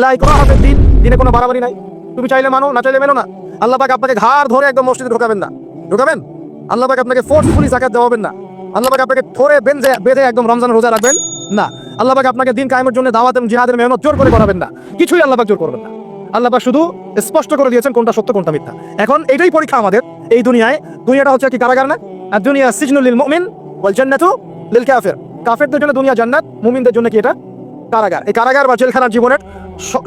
লা ইকরাহা ফিদ দ্বীন। দিনে কোনো বাড়াবাড়ি নাই। তুমি চাইলে মানো, না চাইলে মেনো না। আল্লাহ পাক আপনাকে ঘাড় ধরে একদম মসজিদে ঢোকাবেন না। ঢোকাবেন? আল্লাহ পাক আপনাকে ফোর্সফুলি জাকাত দেওয়াবেন না। আল্লাহ পাক আপনাকে ধরে বেঁধে বেঁধে একদম রমজান রোজা রাখবেন না। আল্লাহ পাক আপনাকে দিন কায়েমের জন্য দাওয়াত এবং জিহাদের মেহনত জোর করে করাবেন না। কিছুই আল্লাহ পাক জোর করবেন না। আল্লাহ পাক শুধু স্পষ্ট করে দিয়েছেন কোনটা সত্য, কোনটা মিথ্যা। এখন এটাই পরীক্ষা আমাদের এই দুনিয়ায়। দুনিয়াটা হচ্ছে কি কারাগার না? আর দুনিয়া সিজনুল মুমিন ওয়াল জান্নাতু লিল কাফির। কাফেরদের জন্য দুনিয়া জান্নাত, মুমিনদের জন্য কি এটা? কারাগার। এই কারাগার বা জেলখানার জীবনের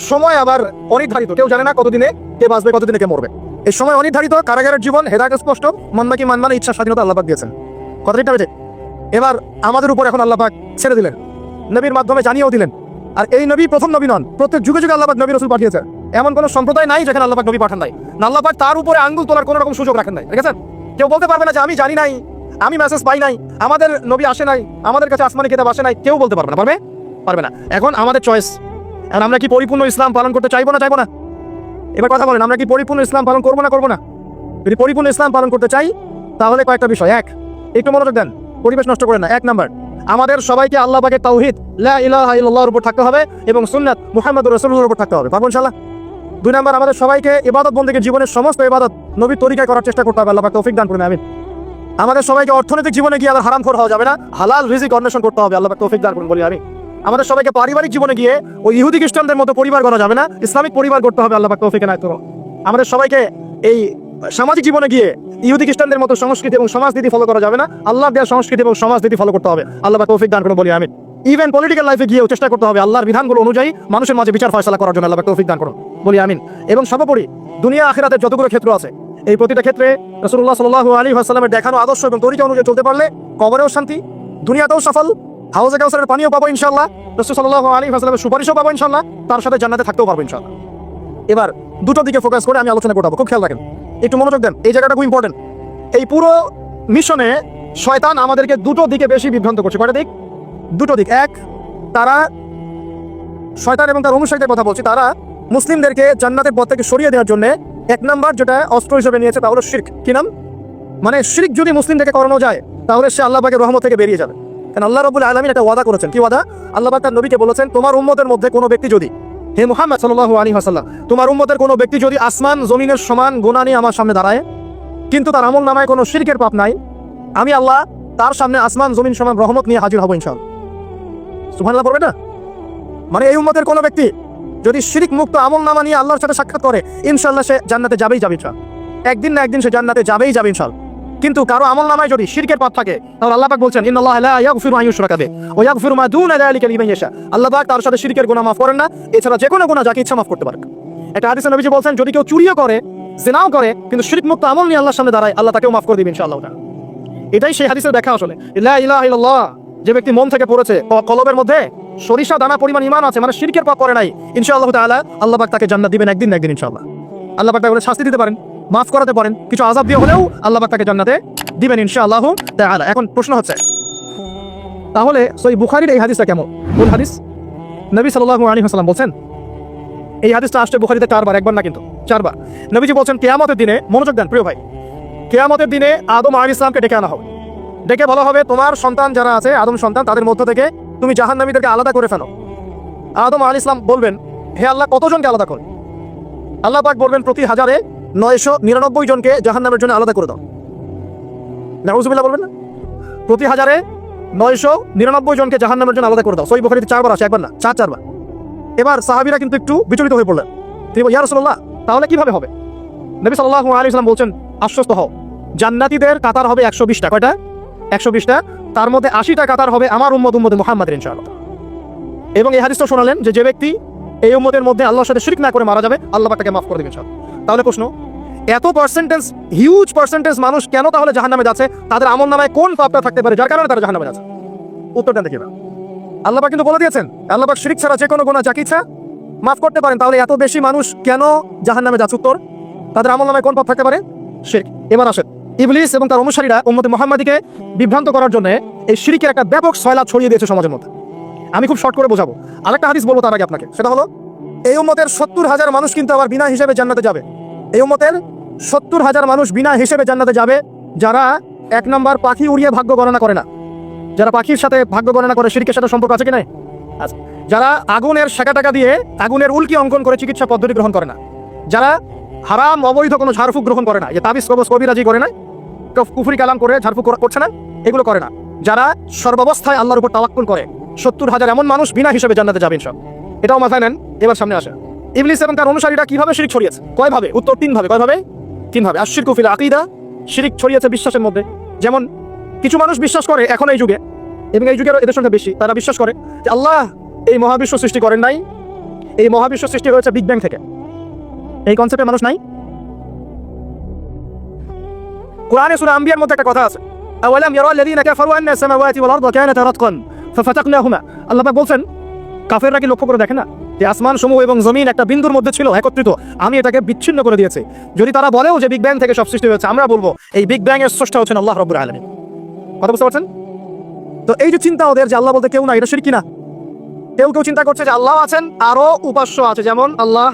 সময় আবার অনির্ধারিত। কেউ জানে না কতদিনে কে বাঁচবে, কতদিনে কে মরবে। এই সময় অনির্ধারিত কারাগারের জীবন হেদায়ত স্পষ্ট। মানবা কি ইচ্ছা, স্বাধীনতা আল্লাপাক দিয়েছেন। কথা ঠিক বেঠে? এবার আমাদের উপর এখন আল্লাপাক ছেড়ে দিলেন। নবীর মাধ্যমে জানিয়েও দিলেন। আর এই নবী প্রথম নবী নন, প্রত্যেক যুগে যুগে আল্লাপাক নবী রসুল পাঠিয়েছে এমন কোনো সম্প্রদায় নাই যেখানে আল্লাপাক নবী পাঠান নাই। আল্লাপাক তার উপরে আঙ্গুল তোলার কোনো রকম সুযোগ রাখেন নাই। ঠিক আছে কেউ বলতে পারবে না যে, আমি জানি নাই, আমি মেসেজ পাই নাই, আমাদের নবী আসে নাই, আমাদের কাছে আসমানি কিতাব আসে নাই। কেউ বলতে পারবে না। পারবে? পারবে না। এখন আমাদের চয়েস এখন আমরা কি পরিপূর্ণ ইসলাম পালন করতে চাইব না চাইব না? এবার কথা বলেন, আমরা কি পরিপূর্ণ ইসলাম পালন করব না করব না? যদি পরিপূর্ণ ইসলাম পালন করতে চাই, তাহলে কয়েকটা বিষয়। এক, একটু মনোযোগ দেন। পরিবেশ নষ্ট করেন না। এক নাম্বার, আমাদের সবাইকে আল্লাহ পাকের তাওহিদ, লা ইলাহা ইল্লাল্লাহর উপর থাকতে হবে এবং সুন্নাত মুহাম্মদ রাসূলুল্লাহর উপর থাকতে হবে। পারব ইনশাআল্লাহ? দুই নাম্বার, আমাদের সবাইকে ইবাদত বন্ধুকে জীবনের সমস্ত ইবাদত নবীর তরিকায় করার চেষ্টা করতে হবে। আল্লাহ পাক তৌফিক দান করুন আমি আমাদের সবাইকে অর্থনৈতিক জীবনে গিয়ে আবার হারাম হওয়া যাবে না। হালাল রিজিক অন্বেষণ করতে হবে। আল্লাহ পাক তৌফিক দান করুন, বলি আমি আমাদের সবাইকে পারিবারিক জীবনে গিয়ে ওই ইহুদি খ্রিস্টানদের মতো পরিবার করা যাবে না? ইসলামিক পরিবার করতে হবে আল্লাহ পাক তৌফিক এনায়ত আমাদের সবাইকে এই সামাজিক জীবনে গিয়ে ইহুদি খ্রিস্টানদের মতো সংস্কৃতি এবং সমাজনীতি ফলো করা যাবে না? আল্লাহ দেওয়ার সংস্কৃতি এবং সমাজনীতি ফলো করতে হবে। আল্লাহ পাক তৌফিক দান করুন, বলি আমি ইভেন পলিটিক্যাল লাইফে গিয়েও চেষ্টা করতে হবে আল্লাহর বিধানগুলো অনুযায়ী মানুষের মাঝে বিচার ফয়সলা করার জন্য আল্লাহ পাক তৌফিক দান করুন, বলি আমিন। এবং সর্বোপরি দুনিয়া আখিরাতের যতগুলো ক্ষেত্র আছে, এই প্রতিটা ক্ষেত্রে রসুল্লাহ সাল্লাহ আলী আসসালামের দেখানো আদর্শ এবং তরিকা অনুযায়ী চলতে পারলে কবরেও শান্তি, দুনিয়াতেও সফল হাউজে কাউসারের পানিও পাবো ইনশাল্লাহ রসুল সাল্লাহ আলী আসসালামের সুপারিশও পাবো ইনশাল্লাহ তার সাথে জান্নাতে থাকতেও পারব ইনশাল্লাহ এবার দুটো দিকে ফোকাস করে আমি আলোচনা করব। খুব খেয়াল রাখেন। একটু মনোযোগ দেন। এই জায়গাটা খুব ইম্পর্টেন্ট এই পুরো মিশনে শয়তান আমাদেরকে দুটো দিকে বেশি বিভ্রান্ত করছে। কয়টা দিক? দুটো দিক। এক, তারা শয়তান এবং তার অনুসারীদের কথা বলছি। তারা মুসলিমদেরকে জান্নাতের পথ থেকে সরিয়ে দেওয়ার জন্য এক নাম্বার যেটা অস্ত্র হিসেবে নিয়েছে তা হলো শির্ক। কি নাম? মানে শির্ক যদি মুসলিমদেরকে করানো যায়, তাহলে সে আল্লাহ পাকের রহমত থেকে বেরিয়ে যাবে। আল্লাহ রবুল আলমিন একটা ওয়াদা করেছেন। কি ওয়াদা? আল্লাহ তার নবীকে বলেছেন, তোমার উম্মতের মধ্যে কোনো ব্যক্তি যদি হে মুহাম্মদ সাল্লাহ আলী হাসাল্লাম তোমার উম্মতের কোনো ব্যক্তি যদি আসমান, জমিনের সমান গুণা নিয়ে আমার সামনে দাঁড়ায়, কিন্তু তার আমল নামায় কোনো শিরকের পাপ নাই, আমি আল্লাহ তার সামনে আসমান, জমিন সমান রহমত নিয়ে হাজির হব ইনশাল সুবহানাল্লাহ পড়বে না মানে এই উম্মতের কোনো ব্যক্তি যদি শিরিক মুক্ত আমল নামা নিয়ে আল্লাহর সাথে সাক্ষাৎ করে ইনশাল্লাহ সে জান্নাতে যাবেই যাবে ইনশাল একদিন না একদিন সে জান্নাতে যাবেই যাবে ইনশাল কিন্তু কারও আমল নামায় যদি শিরকের পাপ থাকে, তাহলে আল্লাহ বলছেন, ইন্নাল্লাহ লা ইয়াগফিরু আল্লাহ তার সাথে শিরকের গুনাহ মাফ করেন না। এছাড়া যে কোনো গুনাহ যাকে ইচ্ছা মাফ করতে পারেন এটা হাদিসে নবীজি বলছেন, যদি কেউ চুরিও করে, জিনাও করে, কিন্তু শিরক মুক্ত আমল নিয়ে আল্লাহর সামনে দাঁড়ায়, আল্লাহ তাকেও মাফ করে দিবেন ইনশাআল্লাহ এটাই সেই হাদিসের দেখা আসলে। লা যে ব্যক্তি মন থেকে পড়েছে কলবের মধ্যে সরিষা, দানা, পরিমাণ ইমান আছে মানে শিরকের পাপ করে নাই, ইনশাআল্লাহ তাআলা আল্লাহ তাকে জান্নাত দিবেন একদিন একদিন ইনশাআল্লাহ। আল্লাহ তাকে শাস্তি দিতে পারেন। মাফ করাতে পারেন। কিছু আযাব দিয়ে হলেও আল্লাহ তাকে জান্নাতে দিবেন ইনশাআল্লাহ তাআলা। এখন প্রশ্ন হচ্ছে, তাহলে সই বুখারীর এই হাদিসটা কেমন? কোন হাদিস? নবী সাল্লাল্লাহু আলাইহি ওয়াসাল্লাম বলছেন, এই হাদিসটা আসছে বুখারিতে চারবার, একবার না কিন্তু, চারবার। নবীজি বলছেন, কেয়ামতের দিনে, মনোযোগ দেন প্রিয় ভাই, কেয়ামতের দিনে আদম আলী ইসলামকে ডেকে আনা হবে। ডেকে বলা হবে, তোমার সন্তান যারা আছে, আদম সন্তান, তাদের মধ্য থেকে তুমি জাহান্নামীদেরকে আলাদা করে ফেলো। আদম আলী ইসলাম বলবেন, হে আল্লাহ, কতজনকে আলাদা কর? আল্লাহ পাক বলবেন, প্রতি হাজারে নয়শো নিরানব্বই জনকে জাহান্নামের জন্য আলাদা করে দাও। নাউজুবিল্লাহ বলবেন না? প্রতি হাজারে নয়শো নিরানব্বই জনকে জাহান্নামের জন্য আলাদা করে দাও। সই বখারিতে চারবার আসে একবার না, চার, চারবার। এবার সাহাবিরা কিন্তু একটু বিচলিত হয়ে পড়লেন। তিনি ইয়া তাহলে কীভাবে হবে? নবী সাল্লাল্লাহু আলাইহি ওয়াসাল্লাম বলছেন, আশ্বস্ত হও, জান্নাতীদের কাতার হবে একশো বিশটা। কয়টা? একশো বিশটা। তার মধ্যে আশিটা কাতার হবে আমার উম্মত, উম্মতে মোহাম্মদ ইনশাআল্লাহ। এবং এই হাদিসটা শোনালেন যে যে ব্যক্তি এই উম্মতের মধ্যে আল্লাহর সাথে শিরক না করে মারা যাবে, আল্লাহ তাকে মাফ করে দেবেন তাহলে প্রশ্ন এত পার্সেন্টেজ হিউজ পার্সেন্টেজ মানুষ কেন তাহলে জাহান্নামে যাচ্ছে? তাদের আমল নামায় কোন পাপটা থাকতে পারে? যার কারণে তারা জাহান্নামে যাচ্ছে। উত্তরটা দেখে আল্লাহ কিন্তু বলে দিয়েছেন, আল্লাহ শিরিক ছাড়া যে কোনো গুনাহ যাকে ইচ্ছা মাফ করতে পারেন। তাহলে এত বেশি মানুষ কেন জাহান্নামে যাচ্ছে? উত্তর, তাদের আমল নামায় কোন পাপ থাকতে পারে? শিরক। এবার আসেন, ইবলিস এবং তার অনুসারীরা উম্মতে মোহাম্মদীকে বিভ্রান্ত করার জন্য এই শিরিকের একটা ব্যাপক সয়লা ছড়িয়ে দিয়েছে সমাজের মধ্যে। আমি খুব শর্ট করে বোঝাবো। আরেকটা হাদিস বলব তার আগে আপনাকে। সেটা হলো, এই উম্মতের সত্তর হাজার মানুষ কিন্তু আবার বিনা হিসেবে জান্নাতে যাবে। এই উম্মতের সত্তর হাজার মানুষ বিনা হিসেবে জান্নাতে যাবে, যারা এক নম্বর পাখি উড়িয়ে ভাগ্য গণনা করে না। যারা পাখির সাথে ভাগ্য গণনা করে শিরিকের সাথে সম্পর্ক আছে কি নাই? আচ্ছা। যারা আগুনের শাখা টাকা দিয়ে আগুনের উল্কি অঙ্কন করে চিকিৎসা পদ্ধতি গ্রহণ করে না। যারা হারাম, অবৈধ কোনো ঝাড়ফুঁক গ্রহণ করে না। যে তাবিজ, কবজ, কবিরাজি করে না, কফ- কুফরি কালাম করে, ঝাড়ফুঁক করা- করছে না, এগুলো করে না। যারা সর্বাবস্থায় আল্লাহর উপর তাওয়াক্কুল করে, সত্তর হাজার এমন মানুষ বিনা হিসেবে জান্নাতে যাবেন সব এটাও মাথায় নেন, এবার সামনে আসে ইবলিস এবং তার অনুসারীরা কীভাবে শিরিক ছড়িয়েছে? কয়ভাবে? উত্তর তিন ভাবে কয়ভাবে? তিন ভাবে আশির কুফিল আকিদা, শিরিক ছড়িয়েছে বিশ্বাসের মধ্যে। যেমন, কিছু মানুষ বিশ্বাস করে এখন এই যুগে, এবং এই যুগের এদের সংখ্যা বেশি, তারা বিশ্বাস করে যে আল্লাহ এই মহাবিশ্ব সৃষ্টি করেন নাই, এই মহাবিশ্ব সৃষ্টি হয়েছে বিগ ব্যাং থেকে। এই কনসেপ্টে মানুষ নাই? কোরআনে সূরা আম্বিয়ার মধ্যে একটা কথা আছে। আল্লাহ বলছেন, কাফেররা কি লক্ষ্য করে দেখে না? যে আসমান সমূহ এবং জমিন একটা বিন্দুর মধ্যে ছিল, একত্রিত। আমি এটাকে বিচ্ছিন্ন করে দিয়েছি। যদি তারা বলেও যে বিগ ব্যাং থেকে সব সৃষ্টি হয়েছে, আমরা বলব, এই বিগ ব্যাং এর স্রষ্টা হচ্ছেন আল্লাহ রব্বুল আলামিন। কথা বুঝতে পারছেন? তো এই যে চিন্তা ওদের যে আল্লাহ বলতে কেউ না এটা শিরকি না কেউ কেউ চিন্তা করছে যে আল্লাহ আছেন আরও উপাস্য আছে, যেমন আল্লাহ,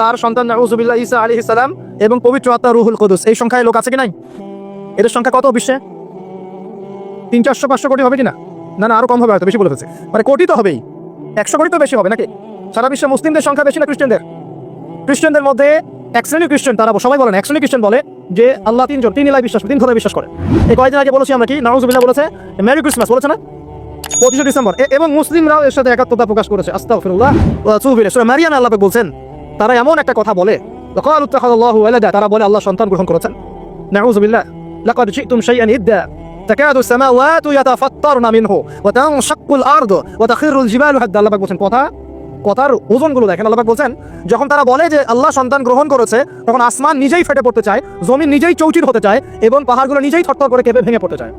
তার সন্তান নাউজুবিল্লাহ ঈসা আলী ইসলাম এবং পবিত্র আত্মা রুহুল কুদুস। এই সংখ্যায় লোক আছে কি নাই? এদের সংখ্যা কত বিশ্বে? তিন চারশো পাঁচশো কোটি হবে কি না? না না, আরও কম হবে হয়তো, বেশি বলে ফেলছে। মানে কোটি তো হবেই। একশো কোটি তো বেশি হবে নাকি? সারা বিশ্বে মুসলিমদের সংখ্যা বেশি না খ্রিস্টানদের খ্রিস্টানদের মধ্যে এক শ্রেণী খ্রিস্টান তারা সবাই বলেন এক শ্রেণী খ্রিস্টান বলে যে আল্লাহ তিনজন তিন ইলাই বিশ্বাস তিন খোদায় বিশ্বাস করে এই কয়েকদিন আগে বলেছি আমরা কি নাউজুবিল্লাহ বলেছে মেরি ক্রিসমাস বলেছে না পঁচিশে ডিসেম্বর এ- এবং মুসলিমরাও এর সাথে একাত্মতা প্রকাশ করেছে আস্তাগফিরুল্লাহ ওয়া আতুবু ইলাইহি সূরা মারিয়াম আল্লাহ পাক বলছেন তারা এমন একটা কথা বলে লাকাল ইত্তাখাযাল্লাহু ওয়ালাদা তারা বলে আল্লাহ সন্তান গ্রহণ করেছেন নাউযু বিল্লাহ লাকাদ জিতুম শাইআন ইদ্দা تكاد السماوات يتفطرن منه وتنشق الارض وتخر الجبال حتى আল্লাহ পাক বলছেন কথা কথার ওজনগুলো দেখেন, আল্লাহ বলছেন, যখন তারা বলে যে আল্লাহ সন্তান গ্রহণ করেছে, তখন আসমান নিজেই ফেটে পড়তে চায়, জমিন নিজেই চৌচির হতে চায়, এবং পাহাড়গুলো নিজেই থরথর করে কেঁপে ভেঙে পড়তে চায়।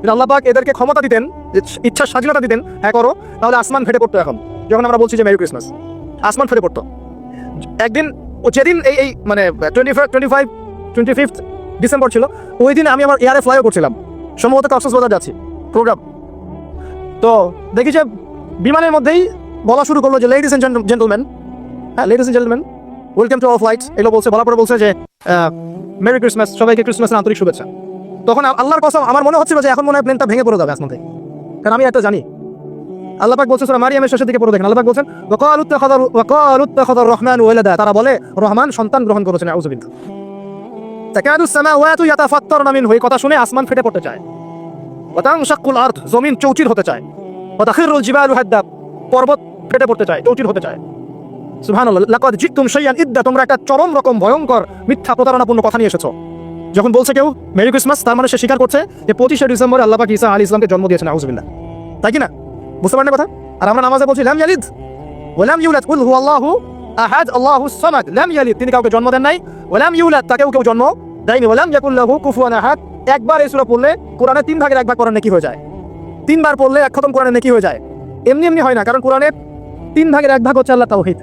যদি আল্লাহ পাক এদেরকে ক্ষমতা দিতেন, যে ইচ্ছার স্বাধীনতা দিতেন হ্যাঁ করো, তাহলে আসমান ফেটে পড়তো এখন। যখন আমরা বলছি যে মেরি ক্রিসমাস, আসমান ফেটে পড়তো। একদিন যেদিন এই এই মানে twenty twenty five twenty fifth December ছিল, ওই দিন আমি আমার এয়ারে ফ্লাইও করছিলাম। সম্ভবত কক্সবাজার যাচ্ছি, প্রোগ্রাম। তো দেখি যে বিমানের মধ্যেই বলা শুরু করল যে লেডিস এন্ড জেন্টলম্যান হ্যাঁ ladies and gentleman welcome to our flight এগুলো বলছে বলার পরে বলছে যে মেরি ক্রিসমাস সবাইকে ক্রিসমাসের আন্তরিক শুভেচ্ছা। তখন আল্লাহর কসম, আমার মনে হচ্ছিল যে, এখন মনে হয় প্লেনটা ভেঙে পড়ে যাবে আসমান থেকে কারণ আমি একটা জানি। আল্লাহ পাক বলছে, সূরা মারিয়ামের শেষের দিকে পড়ে দেখেন। আল্লাহ পাক বলছেন, ওয়াকালু ইত্তাখাযার রহমান ওয়ালাদা। তারা বলে, রহমান সন্তান গ্রহণ করেছেন আউযুবিল্লাহ তাকাদু সামাওয়াতু ইয়াতাফাত্তারনা মিনহু। এই কথা শুনে আসমান ফেটে পড়তে চায়। ওয়া আরদ, জমিন চৌচির হতে চায়। ওয়া জিবালু হাদ্দা পর্বত ফেটে পড়তে চায়, চৌচির হতে চায়। ইদ্দা, তোমরা একটা চরম রকম ভয়ঙ্কর মিথ্যা প্রতারণাপূর্ণ কথা নিয়ে যখন বলছে কেউ, মেরি ক্রিসমাস, তার মানে সে স্বীকার করছে যে পঁচিশে আলী ইসলামকে জন্ম দিয়েছেন তাই বুঝতে পারেন কথা? আর আমরা নামাজে বলছি ইয়ালিদ। ওয়ালাম ইউলাদ। কুল হু আল্লাহু আহাদ, আল্লাহু সামাদ। ইয়ালিদ। তিনি কাউকে জন্ম দেন নাই। ওয়ালাম ইউলাদ, তাকেও কেউ জন্ম দেয়নি। ওয়ালাম ইয়াকুল লাহু কুফুয়ান আহাদ। একবার এই সূরা পড়লে কোরআনে তিন ভাগের এক ভাগ কোরআনে হয়ে যায়। তিনবার পড়লে এক খতম কোরআনে কি হয়ে যায়। এমনি এমনি হয় না, কারণ কোরআনের তিন ভাগের এক ভাগ হচ্ছে আল্লাহ তাওহীদ।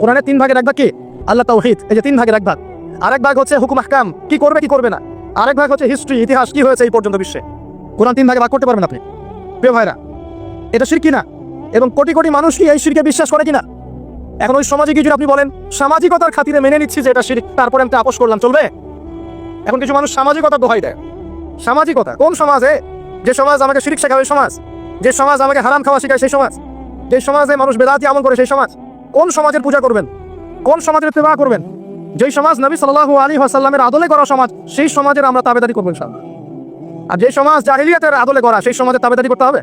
কোরআনের তিন ভাগের এক ভাগ কি? আল্লাহ তাওহীদ। এই যে তিন ভাগের এক ভাগ। আরেক ভাগ হচ্ছে হুকুম আহকাম। কি করবে কি করবে না? আরেক ভাগ হচ্ছে হিস্ট্রি ইতিহাস, কি হয়েছে এই পর্যন্ত বিশ্বে? কোরআন তিন ভাগে ভাগ করতে পারবেন আপনি। প্রিয় ভাইরা, এটা শিরকি না? এবং কোটি কোটি মানুষ কি এই শিরকে বিশ্বাস করে কিনা এখন ওই সমাজে কিছু আপনি বলেন, সামাজিকতার খাতিরে মেনে নিচ্ছি যে এটা শিরিক তারপরে আমি আপোষ করলাম, চলবে? এখন কিছু মানুষ সামাজিকতার দোহাই দেয়। সামাজিকতা, কোন সমাজে? যে সমাজ আমাকে শিরিক শেখাবে, সমাজ। যে সমাজ আমাকে হারাম খাওয়া শেখায়, সেই সমাজ। যে সমাজে মানুষ বেদাতি আমল করে, সেই সমাজ। কোন সমাজের পূজা করবেন? কোন সমাজের সেবা করবেন? যেই সমাজ নবী সাল্লাল্লাহু আলী আসাল্লামের আদলে করা সমাজ, সেই সমাজের আমরা তাবেদারি করব ইনশাআল্লাহ। আর যে সমাজ জাহিলিয়াতের আদলে করা, সেই সমাজের তাবেদারি করতে হবে?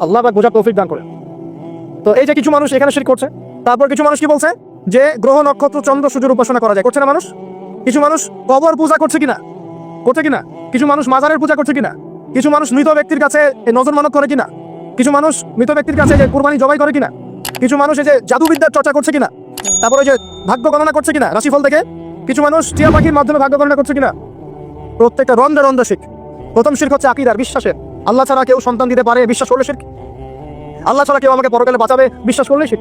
আল্লাহ বা বোঝার তৌফিক দান করে তো এই যে কিছু মানুষ এখানে শির করছে, তারপর কিছু মানুষ কি বলছে? যে গ্রহ নক্ষত্র, চন্দ্র, সূর্যের উপাসনা করা যায়। করছে না মানুষ? কিছু মানুষ কবর পূজা করছে কিনা? করছে কিনা? কিছু মানুষ মাজারের পূজা করছে কিনা? কিছু মানুষ মৃত ব্যক্তির কাছে নজর মানত করে কিনা? কিছু মানুষ মৃত ব্যক্তির কাছে যে কুরবানি জবাই করে কিনা? কিছু মানুষ এই যে জাদুবিদ্যার চর্চা করছে কিনা? তারপরে যে ভাগ্য গণনা করছে কিনা? রাশিফল থেকে কিছু মানুষ টিয়া পাখির মাধ্যমে ভাগ্য গণনা করছে কিনা? প্রত্যেকটা রন্ধে রন্ধে শিখ। প্রথম শিখ হচ্ছে আকিদার বিশ্বাসের। আল্লাহ ছাড়া কেউ সন্তান দিতে পারে বিশ্বাস করলে শিখ? আল্লাহ ছাড়া কেউ আমাকে পরকালে বাঁচাবে বিশ্বাস করলে শিখ?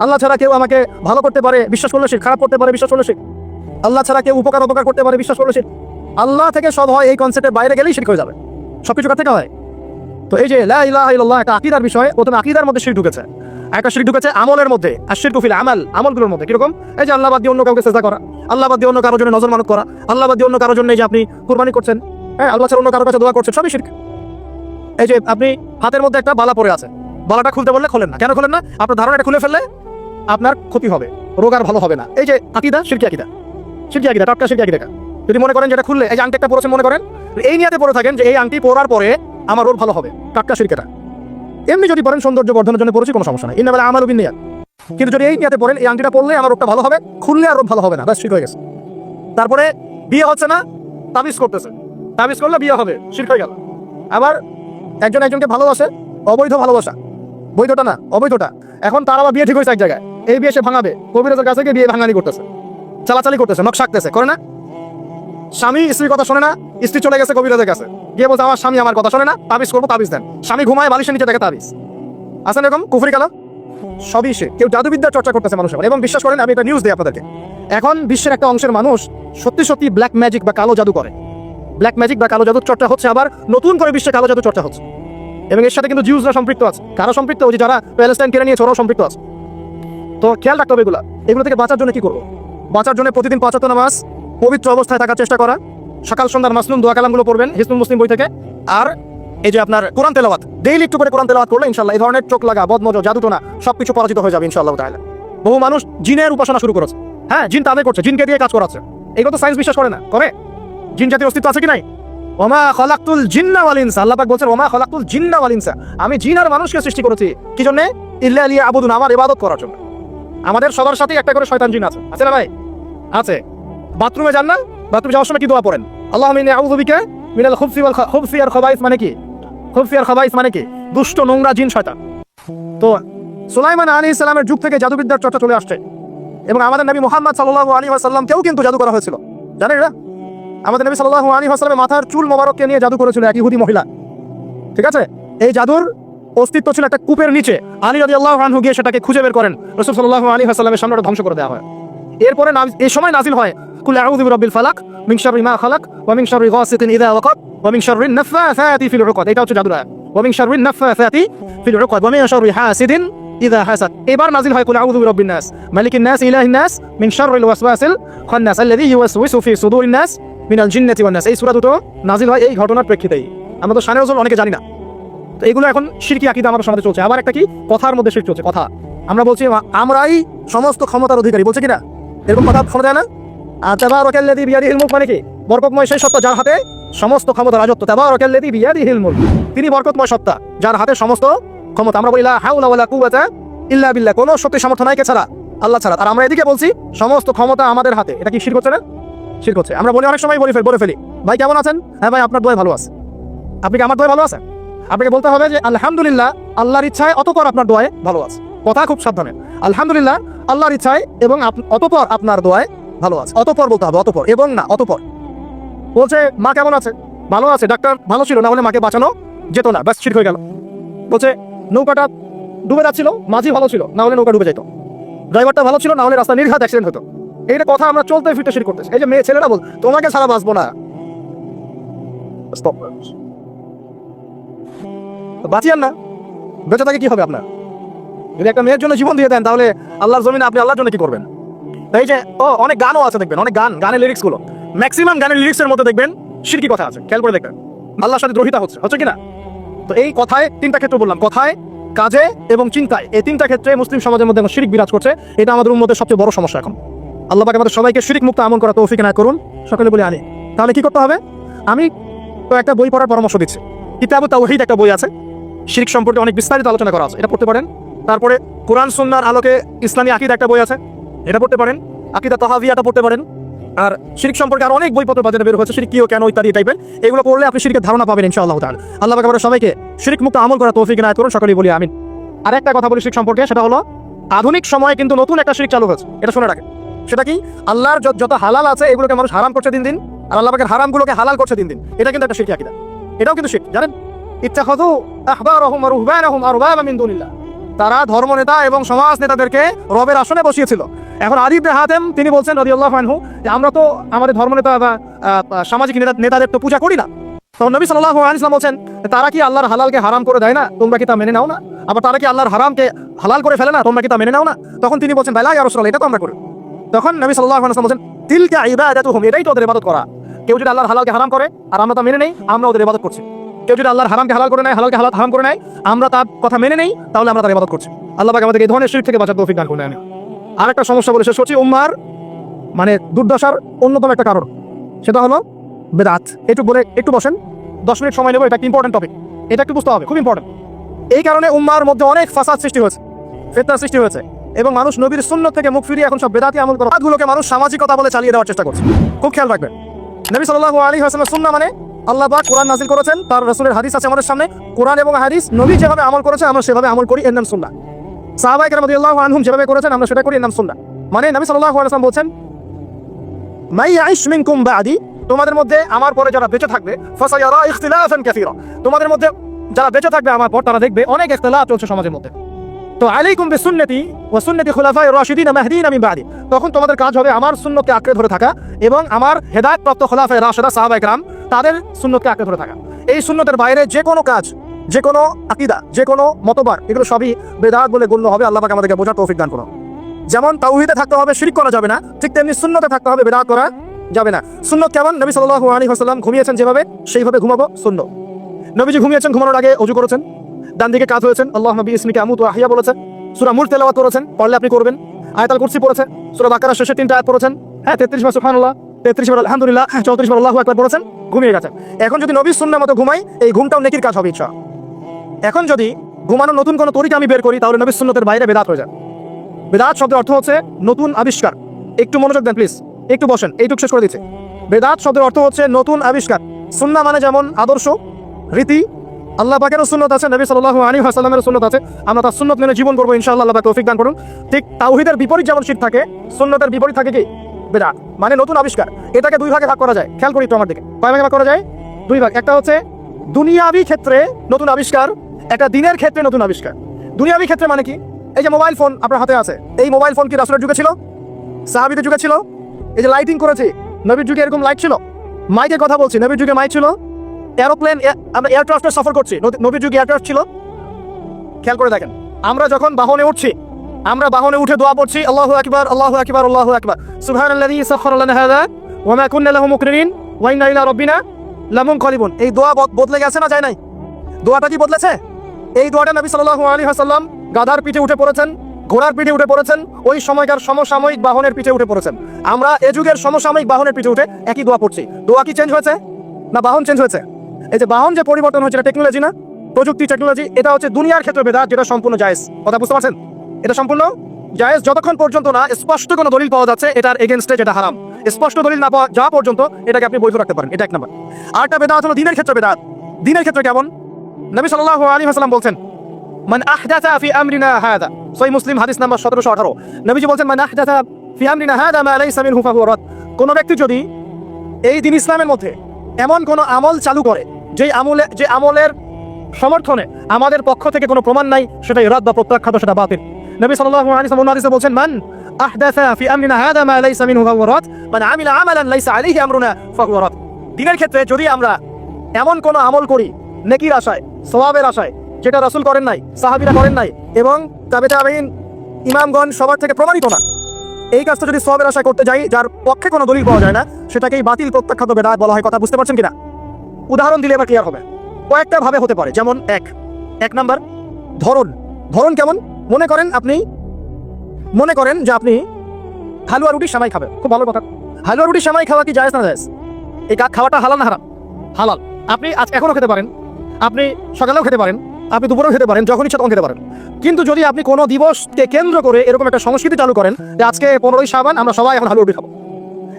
আল্লাহ ছাড়া কেউ আমাকে ভালো করতে পারে বিশ্বাস করলে শিখ? খারাপ করতে পারে বিশ্বাস করলে শিখ? আল্লাহ ছাড়া কেউ উপকার উপকার করতে পারে বিশ্বাস করলে শিখ? আল্লাহ থেকে সব হয় এই কনসেপ্টের বাইরে গেলেই শিখ হয়ে যাবে। সবকিছু কার থেকে হয়? তো এই যে লা ইলাহা ইল্লাল্লাহ একটা আকিদার বিষয়, প্রথমে আকিদার মধ্যে শির ঢুকেছে। একটা শির ঢুকেছে আমলের মধ্যে। আর শির কুফিল আমল, আমলগুলোর মধ্যে। কীরকম? এই যে আল্লাহ বাদ দিয়ে অন্য কাউকে চেষ্টা করা, আল্লাহ বাদ দিয়ে অন্য কারোর জন্য নজর মানত করা, আল্লাহ বাদ দিয়ে অন্য কারোর জন্য যে আপনি কুরবানি করছেন। হ্যাঁ আল্লাহ অন্য কারোর কাছে দোয়া করছেন, সবই শিরক। এই যে আপনি হাতের মধ্যে একটা বালা পড়ে আছে, বালাটা খুলতে বললে খোলেন না। কেন খোলেন না? আপনার ধারণাটা খুলে ফেললে আপনার ক্ষতি হবে, রোগ আর ভালো হবে না। এই যে আকিদা, শিরকি আকিদা। শিরকি আকিদা, টাটকা শিরকি আকিদা যদি মনে করেন যেটা খুললে, এই যে আংটি একটা পড়েছেন মনে করেন এই নিয়াতে পড়ে থাকেন যে এই আংটি পরার পরে আমার রোগ ভালো হবে। টাটকা শিরকেটা এমনি যদি পড়েন সৌন্দর্য বর্ধনের জন্য পড়েছি, কোনো সমস্যা নাই। ইন্না বেলা আমার বিনিয়াত কিন্তু যদি এই নিয়াতে পড়েন, এই আংটিটা পড়লে আমার রোগটা ভালো হবে, খুললে আর রোগ ভালো হবে না। ব্যাস ঠিক হয়ে গেছে। তারপরে বিয়ে হচ্ছে না, তাবিজ করতেছে। তাবিজ করলে বিয়ে হবে শির হয়ে গেল। আবার একজন একজনকে ভালোবাসে, অবৈধ ভালোবাসা। বৈধটা না, অবৈধটা। এখন তার আবার বিয়ে ঠিক হয়েছে এক জায়গায়। এই বিয়ে সে ভাঙাবে। কবিরাজের কাছে গিয়ে বিয়ে ভাঙানি করতেছে। চালাচালি করতেছে, নকশা করে না? স্বামী স্ত্রীর কথা শোনে না, স্ত্রী চলে গেছে কবিরাজের কাছে। গিয়ে বলছে, আমার স্বামী আমার কথা শোনে না, তাবিজ করব, তাবিজ দেন। স্বামী ঘুমায় বালিশের নিচে দেখে তাবিজ। আসেন এরকম? কুফরি কালাম সবই সে। কেউ জাদুবিদ্যার চর্চা করতেছে মানুষ। এবং বিশ্বাস করেন, আমি একটা নিউজ দিই আপনাদেরকে। এখন বিশ্বের একটা অংশের মানুষ সত্যি সত্যি ব্ল্যাক ম্যাজিক বা কালো জাদু করে। ব্ল্যাক ম্যাজিক বা কালো জাদুর চর্চা হচ্ছে আবার নতুন করে বিশ্বে কালো জাদু চর্চা হচ্ছে। এবং এর সাথে কিন্তু জিউসরা সম্পৃক্ত আছে। কারা সম্পৃক্ত? যে যারা প্যালেস্টাইন কেড়ে নিয়েছে ওরাও সম্পৃক্ত আছে। তো খেয়াল রাখতে হবে এগুলা। এগুলো থেকে বাঁচার জন্য কি করব? বাঁচার জন্য প্রতিদিন পাঁচাত্ত নামাজ পবিত্র অবস্থায় থাকার চেষ্টা করা। সকাল সন্ধ্যার মাসনুম দোয়া কালামগুলো পড়বেন হিসমুল মুসলিম বই থেকে। আর এই যে আপনার কোরআন তেলাওয়াত ডেইলি একটু করে কোরআন তেলাওয়াত করলে ইনশাল্লাহ এই ধরনের চোখ লাগা, বদমজ, জাদুটোনা সবকিছু পরাজিত হয়ে যাবে ইনশাআল্লাহ তাহলে বহু মানুষ জিনের উপাসনা শুরু করেছে। হ্যাঁ জিন তাদের করছে, জিনকে দিয়ে কাজ করাচ্ছে। এগুলো তো সায়েন্স বিশ্বাস করে না। করে? জিন জাতীয় অস্তিত্ব আছে কি নাই? ওমা খলাক্তুল জিন্না ওয়াল ইনসা, আল্লাহ পাক বলছেন, ওমা খলাক্তুল জিন্না ওয়াল ইনসা। আমি জিন আর মানুষকে সৃষ্টি করেছি, কি জন্য? ইল্লা আলিয়া আবুদুন আমার ইবাদত করার জন্য। আমাদের সবার সাথে একটা করে শয়তান জিন আছে। আছে না ভাই? আছে। বাথরুমে যান না? বাথরুমে যাওয়ার সময় কি দোয়া পড়েন? আল্লাহ মিনে আউযু বিকা মিনাল খুবসি খুবসি আর খবাইস মানে কি? খুবসি আর খবাইস মানে কি? দুষ্ট, নোংরা জিন শয়তান। তো সুলাইমান আলী ইসলামের যুগ থেকে জাদুবিদ্যার চর্চা চলে আসছে। এবং আমাদের নবী মোহাম্মদ সাল্লাল্লাহু আলী ওয়াসাল্লামকেও কিন্তু জাদু করা হয়েছিল। জানেন এরা? আমাদের নবী সাল্লাল্লাহু আলী ওয়াসাল্লামের মাথার চুল মোবারককে নিয়ে জাদু করেছিল এক ইহুদি মহিলা। ঠিক আছে? এই জাদুর অস্তিত্ব ছিল একটা কূপের নিচে। আলী রাজি আল্লাহ আনহু গিয়ে সেটাকে খুঁজে বের করেন। রসুল সাল্লাহ আলী হাসাল্লামের সামনে ধ্বংস করে দেওয়া হয়। এরপরে এই সময় নাজিল হয় কুল আউযু বিরাব্বিল ফালাক মিন শাররি মা খালাক ওয়া মিন শাররি গাসিকিন ইযা ওয়াকাব ওয়া মিন শাররি নাফাসাতি এটা হচ্ছে জাদুর আয়াত ওয়া মিন শাররি নাফাসাতি ফিল উকাদ ওয়া মিন শাররি এবার নাজিল হয় কুল আউযু বিরাব্বিন নাস মালিকিন নাস ইলাহিন নাস মিন শাররিল ওয়াসওয়াসিল খান্নাস আল্লাযী ইউওয়াসওয়িসু ফি সুদুরিন নাস মিনাল জিন্নাতি ওয়ান এই সূরা দুটো নাজিল হয় এই ঘটনার প্রেক্ষিতেই। আমরা তো শানে অনেকে জানি না। তো এগুলো এখন শিরকি আকিদা আমাদের সমাজে চলছে। আবার একটা কি? কথার মধ্যে শির চলছে। কথা। আমরা বলছি, আমরাই সমস্ত ক্ষমতার অধিকারী। বলছে কিনা? এরকম কথা শোনা যায় না? মুলক মানে কি? সেই যার হাতে সমস্ত ক্ষমতা, রাজত্ব। তিনি বরকতময় সত্তা, যার হাতে সমস্ত ক্ষমতা। আমরা বলি নাই ছাড়া, আল্লাহ ছাড়া। আর আমরা এদিকে বলছি, সমস্ত ক্ষমতা আমাদের হাতে। এটা কি শির করছে না? শির করছে। আমরা বলি অনেক সময় বলে ফেলি বলে ফেলি। ভাই, কেমন আছেন? হ্যাঁ ভাই, আপনার দোয়া ভালো আছে। আপনি কি আমার দোয়া ভালো আছেন? আপনাকে বলতে হবে যে, আলহামদুলিল্লাহ, আল্লাহর ইচ্ছায় অতপর আপনার দোয়ায় ভালো আছে। কথা খুব সাবধানে। আলহামদুলিল্লাহ, আল্লাহর ইচ্ছায় এবং অতপর আপনার দোয়ায় ভালো আছে। অতপর বলতে হবে, অতপর। এবং না, অতপর। বলছে, মা কেমন আছে? ভালো আছে, ডাক্তার ভালো ছিল, না হলে মাকে বাঁচানো যেত না। ব্যাস ঠিক হয়ে গেল। বলছে, নৌকাটা ডুবে যাচ্ছিল, মাঝি ভালো ছিল, না হলে নৌকা ডুবে যেত। ড্রাইভারটা ভালো ছিল, না হলে রাস্তা নির্ঘাত অ্যাক্সিডেন্ট হতো। এইটা কথা আমরা চলতে ফিরতে শুরু করতেছি। এই যে মেয়ে ছেলেরা বল, তোমাকে ছাড়া বাঁচবো না. বাঁচিয়ান না। বেঁচে থাকে কি হবে আপনার? যদি একটা মেয়ের জন্য জীবন দিয়ে দেন, তাহলে আল্লাহর জমিনে আপনি আল্লাহর জন্য কি করবেন? তাই যে, ও, অনেক গানও আছে দেখবেন, অনেক গান, গানের লিরিক্সগুলো। ম্যাক্সিমাম গানের লিরিক্স এর মধ্যে দেখবেন শিরকি কথা আছে, খেয়াল করে দেখবেন। আল্লাহর সাথে দ্রোহিতা হচ্ছে হচ্ছে কিনা? তো এই কথায় তিনটা ক্ষেত্র বললাম, কথায়, কাজে এবং চিন্তায়। এই তিনটা ক্ষেত্রে মুসলিম সমাজের মধ্যে এখন শিরিক বিরাজ করছে, এটা আমাদের উন্মতের সবচেয়ে বড় সমস্যা এখন। আল্লাহ পাক আমাদের সবাইকে শিরিক মুক্ত আমল করা তৌফিক না করুন। সকলে বলে আনি তাহলে কি করতে হবে? আমি তো একটা বই পড়ার পরামর্শ দিচ্ছি। কিতাবু তাওহীদ একটা বই আছে। শিরিক সম্পর্কে অনেক বিস্তারিত আলোচনা করা আছে, এটা পড়তে পারেন। তারপরে কোরআন সুন্নার আলোকে ইসলামী আকিদা একটা বই আছে। এটা পড়তে পারেন, আকিদা তহাবিয়াটা পড়তে পারেন। আর শিরিক সম্পর্কে আর অনেক বইপত্র বাজারে বের হয়েছে, শিরিক কি ও কেন ইত্যাদি টাইপের এগুলো পড়লে আপনি শিরিকের ধারণা পাবেন, ইনশাআল্লাহ তাআলা। আল্লাহ পাক আমাদের সবাইকে শিরিক মুক্ত আমল করা তৌফিক না করুন, সকলেই বলি আমিন। আর একটা কথা বলি শিরিক সম্পর্কে, সেটা হলো আধুনিক সময়ে কিন্তু নতুন একটা শিরিক চালু হয়েছে। এটা শুনে রাখেন সেটা কি? আল্লাহর যত- যত হালাল আছে, এগুলোকে মানুষ হারাম করছে দিন দিন, আর আল্লাহ পাকের হারামগুলোকে হালাল করছে দিন দিন। এটা কিন্তু একটা শিরকি আকিদা। এটাও কিন্তু শিরক, জানেন? ইত্তাখাযু আহবারহুম ওয়া রুহবানহুম আরবাবা মিন দুনিল্লাহ। তারা ধর্মনেতা এবং সমাজ নেতাদেরকে রবের আসনে বসিয়েছিল। এখন আদিব হাতেম, তিনি বলছেন রাদিয়াল্লাহু আনহু, যে আমরা তো আমাদের ধর্মনেতা বা সামাজিক নেতা, নেতাদের তো পূজা করি না। তখন নবী সাল্লাল্লাহু আলাইহি ওয়াসাল্লাম বলছেন, তারা কি আল্লাহর হালালকে হারাম করে দেয় না? তোমরা কি তা মেনে নাও না? আবার তারা কি আল্লাহর হারামকে হালাল করে ফেলে না? তোমরা কি তা মেনে নাও না? তখন তিনি বলছেন, বেলা ইয়া এটা তো আমরা করি। তখন নবী সাল্লাল্লাহু আলাইহি ওয়াসাল্লাম বলছেন, তিলকা ইবাদাতুহুম, এটাই তো ওদের ইবাদত করা। কেউ যদি আল্লাহর হালালকে হারাম করে, আর আমরা তা মেনে নেই, আমরা ওদের ইবাদত করছি। কেউ যদি আল্লাহর হারামকে হালাল করে নেয়, হালালকে হালাল হারাম করে নেয়, আমরা তার কথা মেনে নেই, তাহলে আমরা তার ইবাদত করছি। আল্লাহ পাক আমাদেরকে এই ধরনের শিরক থেকে বাঁচার তৌফিক দান করে নেন আর একটা সমস্যা বলে, শেষ করছি। উম্মার মানে দুর্দশার অন্যতম একটা কারণ। সেটা হলো বেদাত। একটু বলে, একটু বসেন। দশ মিনিট সময় নেব, এটা একটা ইম্পর্টেন্ট টপিক এটা একটু বুঝতে হবে, খুব ইম্পর্টেন্ট এই কারণে উম্মার মধ্যে অনেক ফাসাদ সৃষ্টি হয়েছে ফেতনার সৃষ্টি হয়েছে, এবং মানুষ নবীর শূন্য থেকে মুখ ফিরিয়ে এখন সব বেদাতি আমল করা গুলোকে মানুষ সামাজিকতা বলে চালিয়ে দেওয়ার চেষ্টা করছে। খুব খেয়াল রাখবেন। নবী সাল্লাল্লাহু আলী হাসলামের সুন্না মানে আল্লাহ পাক কোরআন নাজিল করেছেন, তার রসুলের হাদিস আছে আমাদের সামনে। কোরআন এবং হাদিস নবী যেভাবে আমল করেছে, আমরা সেভাবে আমল করি, এর নাম সুন্না সাহাবাই কেরাম রাদিয়াল্লাহু আনহুম যেভাবে করেছেন আমরা সেটা করি এর নাম সুন্না মানে নবী সাল্লাল্লাহু আলাইহি ওয়াসাল্লাম বলছেন মাই আইশ মিনকুম বাদি তোমাদের মধ্যে আমার পরে যারা বেঁচে থাকবে ফাসায়ারা ইখতিলাফান কাসীরা তোমাদের মধ্যে যারা বেঁচে থাকবে আমার পর তারা দেখবে অনেক ইখতিলাফ চলছে সমাজের মধ্যে তো আলাইকুম বিসুন্নতি ওয়া সুন্নতি খুলাফায়ে রাশিদিন মাহদিন মিন বাদি তখন তোমাদের কাজ হবে আমার সুন্নতকে আঁকড়ে ধরে থাকা এবং আমার হেদায়েত প্রাপ্ত খোলাফায়ে রাশিদা সাহাবায়ে کرام তাদের সুন্নতকে আঁকড়ে ধরে থাকা এই সুন্নতের বাইরে যে কোনো কাজ যে কোনো আকীদা যে কোনো মতবার এগুলো সবই বেদাত বলে গণ্য হবে, আল্লাহ পাক আমাদেরকে বোঝার তৌফিক দান করো যেমন তাওহীদে থাকতে হবে, শিরক করা যাবে না, ঠিক তেমনি শূন্যতে থাকতে হবে, বেদাত করা যাবে না। সুন্নত কেমন? নবী সাল্লাল্লাহু আলাইহি ওয়াসাল্লাম ঘুমিয়েছেন যেভাবে, সেইভাবে ঘুমাবো শূন্য নবীজি ঘুমিয়েছেন, ঘুমানোর আগে অজু করেছেন ডান দিকে কাজ হয়েছেন আল্লাহ নবী ইসমিকে আমুত আহিয়া বলেছেন, সুরা মূল তেলাওয়াত করেছেন, পড়লে আপনি করবেন। আয়তাল কুরসি পড়েছেন, সুরা বাকারা শেষে তিনটা আয়াত পড়েছেন হ্যাঁ 33 বার সুবহানাল্লাহ 33 বার আলহামদুলিল্লাহ 34 বার আল্লাহু আকবার পড়েছেন, ঘুমিয়ে গেছেন। এখন যদি নবী সুন্নাহ মতো ঘুমাই, এই ঘুমটাও নেকির কাজ হবে ইচ্ছা এখন যদি ঘুমানোর নতুন কোনো তরিকা আমি বের করি, তাহলে নবী সুন্নতের বাইরে বেদাত হয়ে যায়। বেদাত শব্দের অর্থ হচ্ছে নতুন আবিষ্কার। একটু মনোযোগ দেন প্লিজ একটু বসেন। এইটুকু শেষ করে দিচ্ছে। বেদাত শব্দের অর্থ হচ্ছে নতুন আবিষ্কার। সুন্না মানে যেমন আদর্শ, রীতি, আল্লাহ পাকেরও সুন্নত আছে, নবী সাল্লাল্লাহু আলাইহি ওয়াসাল্লামের সুন্নত আছে। আমরা তার সুন্নত মেনে জীবন করব, ইনশাআল্লাহ। আল্লাহ তৌফিক দান করুন। ঠিক তাওহীদের বিপরীত যেমন শির থাকে, সুন্নতের বিপরীত থাকে কি? বেদাত মানে নতুন আবিষ্কার। এটাকে দুই ভাগে ভাগ করা যায়। খেয়াল করি তো আমার দিকে। কয় ভাগে ভাগ করা যায়? দুই ভাগ। একটা হচ্ছে দুনিয়াবি ক্ষেত্রে নতুন আবিষ্কার একটা দিনের ক্ষেত্রে নতুন আবিষ্কার। দুনিয়াবি ক্ষেত্রে মানে কি? এই যে মোবাইল ফোন আপনার হাতে আছে। এই মোবাইল ফোন কি রাসুলের যুগে ছিল? সাহাবিদের যুগে ছিল? এই যে লাইটিং করেছে, নবীর যুগে এরকম লাইট ছিল? মাইকে কথা বলছি, নবীর যুগে মাইক ছিল? এরোপ্লেন আমরা এয়ারক্রাফটে সফর করছি। নবী- নবীর যুগে এয়ারক্রাফট ছিল? খেয়াল করে দেখেন, আমরা যখন বাহনে উঠছি, আমরা বাহনে উঠে দোয়া পড়ছি, আল্লাহু আকবার আল্লাহু আকবার আল্লাহু আকবার। সুবহানাল্লাযী সাখখারা লানা হাযা, ওয়া মা কুন্না লাহু মুকরিনিন, ওয়া ইন্না ইলা রাব্বিনা লামুনকালিবুন। এই দোয়া বদলে গেছে না যায় নাই? দোয়াটা কি বদলেছে? এই দোয়াটা নবী সাল্লাল্লাহু আলাইহি ওয়াসাল্লাম গাধার পিঠে উঠে পড়েছেন, ঘোড়ার পিঠে উঠে পড়েছেন, ওই সময়কার সমসাময়িক বাহনের পিঠে উঠে পড়েছেন। আমরা এ যুগের সমসাময়িক বাহনের পিঠে উঠে একই দোয়া পড়ছি। দোয়া কি চেঞ্জ হয়েছে? না, বাহন চেঞ্জ হয়েছে? এই যে বাহন যে পরিবর্তন হয়েছে টেকনোলজি না? প্রযুক্তি টেকনোলজি এটা হচ্ছে দুনিয়ার ক্ষেত্রে বেদাত, যেটা সম্পূর্ণ জায়েজ। কথা বুঝতে পারছেন? এটা সম্পূর্ণ জায়েজ। যতক্ষণ পর্যন্ত না স্পষ্ট কোনো দলিল পাওয়া যাচ্ছে, এটার এগেনস্টে যেটা হারাম। স্পষ্ট দলিল না পাওয়া যাওয়া পর্যন্ত এটাকে আপনি বৈধ রাখতে পারেন। এটা এক নাম্বার। আরেকটা বেদাত হলো দিনের ক্ষেত্রে বেদাত। দিনের ক্ষেত্রে কেমন? নবী সাল্লাল্লাহু আলাইহি ওয়াসাল্লাম বলছেন, মান আহদাথা ফি আমরিনা হাদা। সই মুসলিম হাদিস নাম্বার 1718 নবীজি বলছেন, মান আহদাথা ফি আমরিনা হাদা মা লাইসা মিনহু ফাহুয়া রাদ। কোন ব্যক্তি যদি এই দিন ইসলামের মধ্যে এমন কোনো আমল চালু করে যে আমলে, যে আমলের সমর্থনে আমাদের পক্ষ থেকে কোনো প্রমাণ নাই, সেটাই রাদ বা প্রত্যাখ্যাত, সেটা বাতিল। নবী সাল্লাল্লাহু আলাইহি ওয়াসাল্লাম হাদিসে বলছেন, মান আহদাথা ফি আমরিনা হাদা মা লাইসা মিনহু ফাহুয়া রাদ। মান আমিলা আমালান লাইসা আলাইহি আমরুনা ফাহুয়া রাদ। দিনের ক্ষেত্রে যদি আমরা এমন কোনো আমল করি নেকির আশায়, সওয়াবের আশায়, যেটা রাসূল করেন নাই, সাহাবিরা করেন নাই, এবং তাবে তাবেঈন ইমামগণ সবার থেকে প্রমাণিত না। এই কাজটা যদি সওয়াবের আশায় করতে যাই, যার পক্ষে কোনো দলিল পাওয়া যায় না, সেটাকেই বাতিল, প্রত্যাখ্যাত বেদাত বলা হয়, কথা বুঝতে পারছেন কিনা? উদাহরণ দিলে এবার ক্লিয়ার হবে। কয়েকটা ভাবে হতে পারে, যেমন এক। এক নাম্বার, ধরন। ধরন কেমন? মনে করেন আপনি, মনে করেন যে আপনি হালুয়া রুটি সামাই খাবেন। খুব ভালো কথা। হালুয়া রুটি সামাই খাওয়া কি জায়েজ না জায়েজ? এই খাওয়াটা হালাল না হারাম? হালাল। আপনি আজ এখনও খেতে পারেন। আপনি সকালেও খেতে পারেন, আপনি দুপুরেও খেতে পারেন যখন ইচ্ছা তখন খেতে পারেন। কিন্তু যদি আপনি কোনো দিবসকে কেন্দ্র করে এরকম একটা সংস্কৃতি চালু করেন যে আজকে পনেরোই সাবান আমরা সবাই এখন হালুয়া খাব।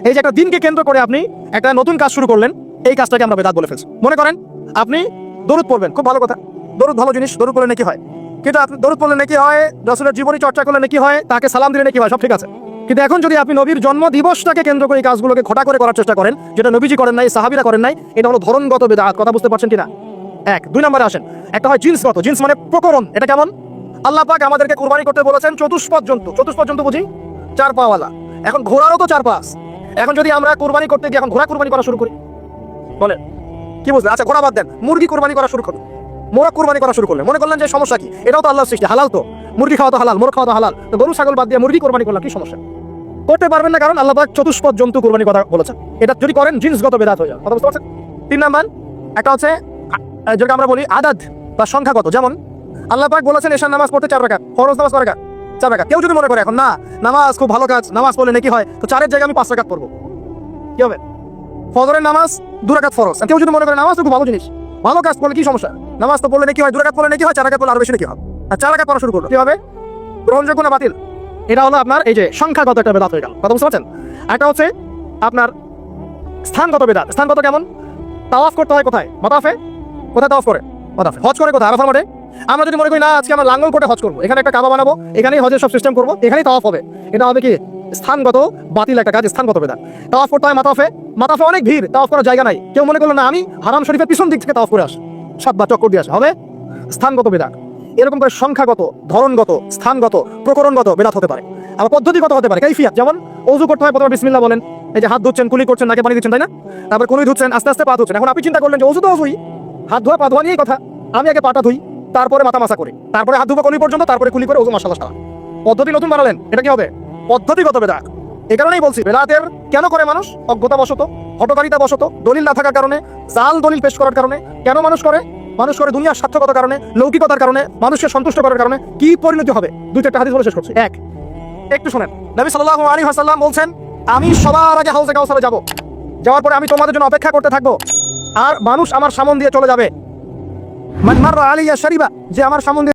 এই যে একটা দিনকে কেন্দ্র করে আপনি একটা নতুন কাজ শুরু করলেন, এই কাজটাকে আমরা বেদাত বলে ফেলছি। মনে করেন, আপনি দরুদ পড়বেন, খুব ভালো কথা। দরুদ ভালো জিনিস, দরুদ করলে নাকি হয়। কিন্তু আপনি দরুদ পড়লে নাকি হয়, রসুলের জীবনী চর্চা করলে নাকি হয়, তাকে সালাম দিলে নাকি হয়, সব ঠিক আছে। কিন্তু এখন যদি আপনি নবীর জন্ম দিবসটাকে কেন্দ্র করে এই কাজগুলোকে খোটা করে করার চেষ্টা করেন, যেটা নবীজি করেন নাই, সাহাবিরা করেন নাই, এটা হলো ধরনগত বেদাত, কথা বুঝতে পারছেন কিনা? এক। দুই নম্বরে আসেন। একটা হয় জিন্স জিন্সগত জিন্স মানে প্রকরণ। এটা কেমন? আল্লাহ পাক আমাদেরকে কুরবানি করতে বলেছেন চতুষ্পদ জন্তু। চতুষ্পদ জন্তু বুঝি? চার পাওয়ালা এখন ঘোড়ারও তো চার পা এখন যদি আমরা কুরবানি করতে গিয়ে এখন ঘোড়া কুরবানি করা শুরু করি। বলেন। কি বুঝলেন? আচ্ছা ঘোড়া বাদ দেন। মুরগি কোরবানি করা শুরু করুন মোরগ কুরবানি করা শুরু করলেন। মনে করলেন যে সমস্যা কি? এটাও তো আল্লাহ সৃষ্টি। হালাল তো। মুরগি খাওয়া তো হালাল, মোরগ খাওয়া তো হালাল। তো গরু, ছাগল বাদ দিয়ে মুরগি কোরবানি করলাম, কি সমস্যা? করতে পারবেন না কারণ আল্লাহ পাক চতুষ্পদ জন্তু কুরবানি কথা বলেছেন। এটা যদি করেন, জিন্সগত বেদাত হয়ে যায় কথা বুঝতে পারছেন? তিন নাম্বার, একটা হচ্ছে যেটাকে আমরা বলি আদাদ বা সংখ্যাগত। যেমন, আল্লাহ পাক বলেছেন, এশার নামাজ পড়তে চার রাকাত, ফরজ নামাজ কয় চার রাকাত। কেউ যদি মনে করে এখন, না, নামাজ খুব ভালো কাজ, নামাজ পড়লে নাকি হয়? তো চারের জায়গায় আমি পাঁচ রাকাত পড়ব। কি হবে? ফজরের নামাজ দু রাকাত ফরজ। কেউ যদি মনে করে, নামাজ তো খুব ভালো জিনিস, ভালো কাজ করলে কি সমস্যা? নামাজ তো পড়লে নাকি হয়, দু রাকাত পড়লে নাকি হয়, চার রাকাত পড়লে আরও বেশি নাকি হয়। আর চার রাকাত পড়া শুরু করল, কি হবে? গ্রহণযোগ্য না বাতিল? এটা হলো আপনার এই যে সংখ্যাগত একটা বেদাত হয়ে গেল। কথা বুঝতে পারছেন? একটা হচ্ছে আপনার স্থানগত বেদাত। স্থানগত কেমন? তাওয়াফ করতে হয় কোথায়? মাতাফে? কোথায় তাওয়াফ করে? মাতাফে হজ করে কোথায়? আরাফার মাঠে? আমরা যদি মনে করি, না, আজকে আমরা লাঙ্গল কোটে হজ করব। এখানে একটা কাবা বানাবো, এখানেই হজের সব সিস্টেম করব, এখানেই তাওয়াফ হবে। এটা হবে কি? স্থানগত, বাতিল একটা কাজ, স্থানগত বেদাত। তাওয়াফ করতে হয় মাতাফে। মাতাফে অনেক ভিড় তাওয়াফ করার জায়গা নাই। কেউ মনে করল, না, আমি হারাম শরীফের পিছন দিক থেকে তাওয়াফ করে আস সাতবার চক্কর দিয়ে আসে হবে। স্থানগত বেদাত। এরকম করে সংখ্যাগত, ধরনগত, স্থানগত, প্রকরণগত বেদাত হতে পারে। আবার পদ্ধতিগত হতে পারে। কাইফিয়াত, যেমন অজু করতে হয় প্রথমে বিসমিল্লাহ বলেন। এই যে হাত ধুচ্ছেন, কুলি করছেন, নাকে পানি দিচ্ছেন, তাই না? তারপর কুলি ধুচ্ছেন, আস্তে আস্তে পা ধুচ্ছেন। এখন আপনি চিন্তা করলেন যে অজু তো অজুই। হাত ধোয়া, পা ধোয়া নিয়েই কথা। আমি আগে পাটা ধুই, তারপরে মাথা মাসা করি। তারপরে হাত ধুবো কলি পর্যন্ত, তারপরে কুলি করে অজু মশালা সারা। পদ্ধতি নতুন বানালেন, এটা কি হবে? পদ্ধতিগত বেদাত। এই কারণেই বলছি, বেদাতের কেন করে মানুষ? অজ্ঞতা বশত হটকারিতা বশত দলিল না থাকার কারণে, জাল দলিল পেশ করার কারণে, কেন মানুষ করে? মানুষ করে দুনিয়ার স্বার্থকতার কারণে, লৌকিকতার কারণে, মানুষকে সন্তুষ্ট করার কারণে, কি পরিণতি হবে? দুই চারটা হাদিস বলে শেষ করছি। এক, একটু শোনেন। নবী সাল্লাল্লাহু আলাইহি ওয়াসাল্লাম বলছেন, আমি সবার আগে হাউজে কাউসারে যাব। যাওয়ার পরে আমি তোমাদের জন্য অপেক্ষা করতে থাকব। আর মানুষ আমার সামন দিয়ে চলে যাবে। মান্নার আলিয়া শরিবা, যে আমার সামন দিয়ে